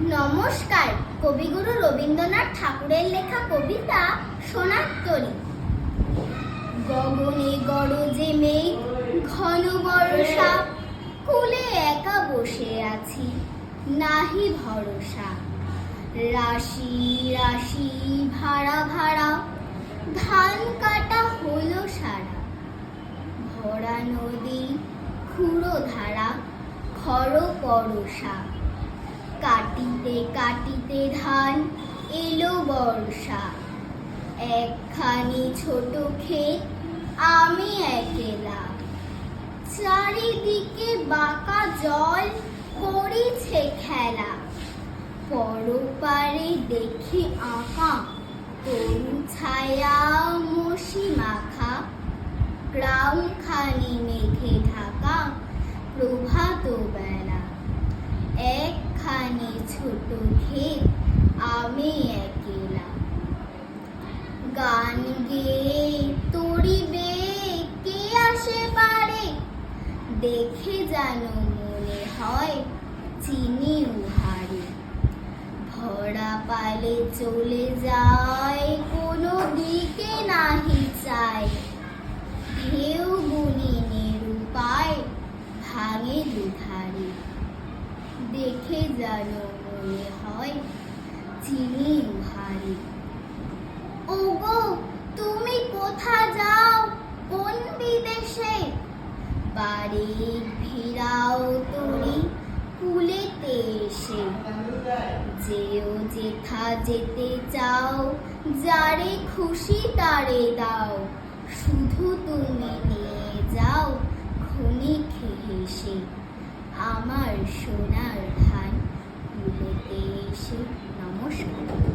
নমস্কার, কবিগুরু রবীন্দ্রনাথ ঠাকুরের লেখা কবিতা সোনার তরী। গগনে গরজে মেঘ ঘন বর্ষা কুলে একা বসে আছি, নাহি ভরসা। রাশি রাশি, ভাড়া ভাড়া, ধান কাটা হলো সারা। ভরা নদী, খুঁড়ো ধারা খর পরশা কাটিতে কাটিতে ধান এলো বর্ষা। একখানি ছোট ক্ষেত আমি একেলা। চারিদিকে বাঁকা জল করেছে খেলা। পরপারে দেখে আঁকা, তরু ছায়া মশি মাখা। গ্রাম গ্রামখানি মেঘে ঢাকা প্রভাত বেলা। দেখে যেন মনে হয় চিনি উহারে। ভরা পালে চলে যায়, কোনো দিকে নাহি চায়। ঢেউ বুনিনের উপায় ভাঙে দুধারে। দেখে যেন মনে হয় চিনি উহারে। ওগো, তুমি কোথা যাও বাড়ির ভিড়াও তুমি কুলেতে এসে। যেও যেথা যেতে চাও, যারে খুশি তারে দাও। শুধু তুমি নিয়ে যাও ক্ষণিক হেসে আমার সোনার ধান কুলেতে এসে। নমস্কার।